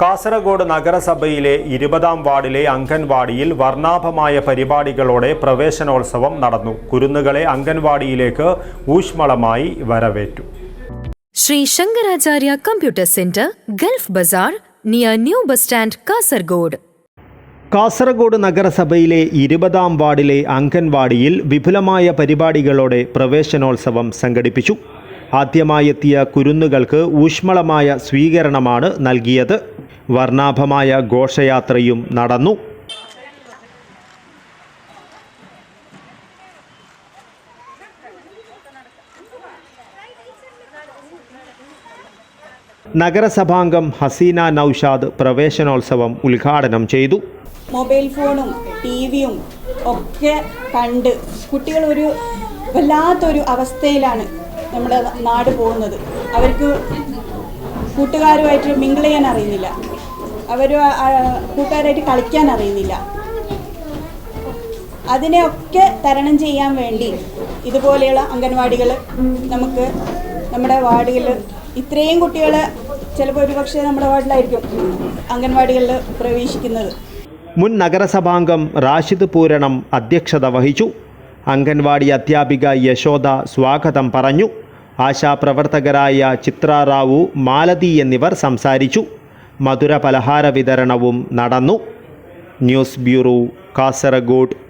കാസർഗോഡ് നഗരസഭയിലെ ഇരുപതാം വാർഡിലെ അംഗൻവാടിയിൽ വർണാഭമായ പരിപാടികളോടെ പ്രവേശനോത്സവം നടന്നു. കുരുന്നുകളെ അംഗൻവാടിയിലേക്ക് ഊഷ്മളമായി വരവേറ്റു. Sri Shankaracharya computer centre gulf Bazar near new bus stand Kasaragod. Kasaragod നഗരസഭയിലെ ഇരുപതാം വാർഡിലെ അംഗൻവാടിയിൽ വിപുലമായ പരിപാടികളോടെ പ്രവേശനോത്സവം സംഘടിപ്പിച്ചു. ആദ്യമായെത്തിയ കുരുന്നുകൾക്ക് ഊഷ്മളമായ സ്വീകരണമാണ് നൽകിയത്. വർണാഭമായ ഘോഷയാത്രയും നടന്നു. നഗരസഭാംഗം ഹസീന നൌഷാദ് പ്രവേശനോത്സവം ഉദ്ഘാടനം ചെയ്തു. മൊബൈൽ ഫോണും ടി വിയും ഒക്കെ കണ്ട് കുട്ടികൾ ഒരു വല്ലാത്തൊരു അവസ്ഥയിലാണ് നമ്മുടെ നാട് പോകുന്നത്. അവർക്ക് കൂട്ടുകാരുമായിട്ട് മിങ്കിൾ ചെയ്യാൻ അറിയുന്നില്ല. അവർ കൂട്ടുകാരായിട്ട് കളിക്കാൻ അറിയുന്നില്ല. അതിനെയൊക്കെ തരണം ചെയ്യാൻ വേണ്ടി ഇതുപോലെയുള്ള അംഗൻവാടികൾ നമുക്ക് നമ്മുടെ വാർഡുകളിൽ ഇത്രയും കുട്ടികൾ ചിലപ്പോൾ ഒരു പക്ഷേ നമ്മുടെ വാർഡിലായിരിക്കും അംഗൻവാടികളിൽ പ്രവേശിക്കുന്നത്. മുൻ നഗരസഭാംഗം റാഷിദ് പൂരണം അധ്യക്ഷത വഹിച്ചു. അംഗൻവാടി അധ്യാപിക യശോദ സ്വാഗതം പറഞ്ഞു. ആശാപ്രവർത്തകരായ ചിത്ര റാവു മാലതി എന്നിവർ സംസാരിച്ചു. മധുര പലഹാര വിതരണവും നടന്നു. News bureau Kasaragod.